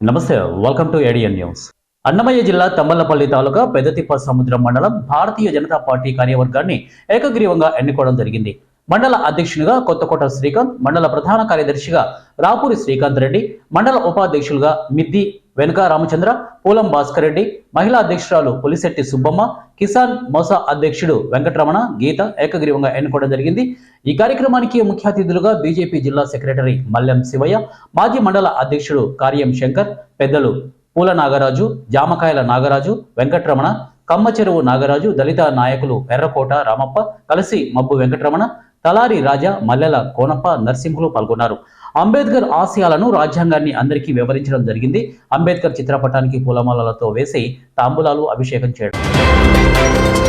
నమస్తే welcome to ఏడియన్ news Annamayya జిల్లా తమ్మలపల్లి తాలూకా పెద్దతిప్ప సముద్రం మండలం భారతీయ జనతా పార్టీ కార్యవర్గాన్ని ఏకగ్రీవంగా ఎన్నుకోవడం జరిగింది. మండల అధ్యక్షునిగా కొత్తకోట శ్రీకాంత్ మండల ప్రధాన కార్యదర్శిగా రాపూరి శ్రీకాంత్ రెడ్డి మండల ఉపాధ్యక్షులుగా మిద్ది వెనుక రామచంద్ర పూలం భాస్కర్ రెడ్డి మహిళా అధ్యక్షురాలు పులిశెట్టి సుబ్బమ్మ కిసాన్ మోసా అధ్యక్షుడు వెంకటరమణ గీత ఏకగ్రీవంగా ఎన్నుకోవడం జరిగింది. ఈ కార్యక్రమానికి ముఖ్య అతిథులుగా బీజేపీ జిల్లా సెక్రటరీ మల్లెం శివయ్య మాజీ మండల అధ్యక్షుడు కార్యం శంకర్ పెద్దలు పూల నాగరాజు జామకాయల నాగరాజు వెంకటరమణ కమ్మ చెరువు నాగరాజు దళిత నాయకులు ఎర్రకోట రామప్ప కలిసి మబ్బు వెంకటరమణ తలారి రాజా మల్లెల కోనప్ప నరసింహులు పాల్గొన్నారు. అంబేద్కర్ ఆశయాలను రాజ్యాంగాన్ని అందరికీ వివరించడం జరిగింది. అంబేద్కర్ చిత్రపటానికి పూలమాలలతో వేసి తాంబూలాలు అభిషేకం చేయడం.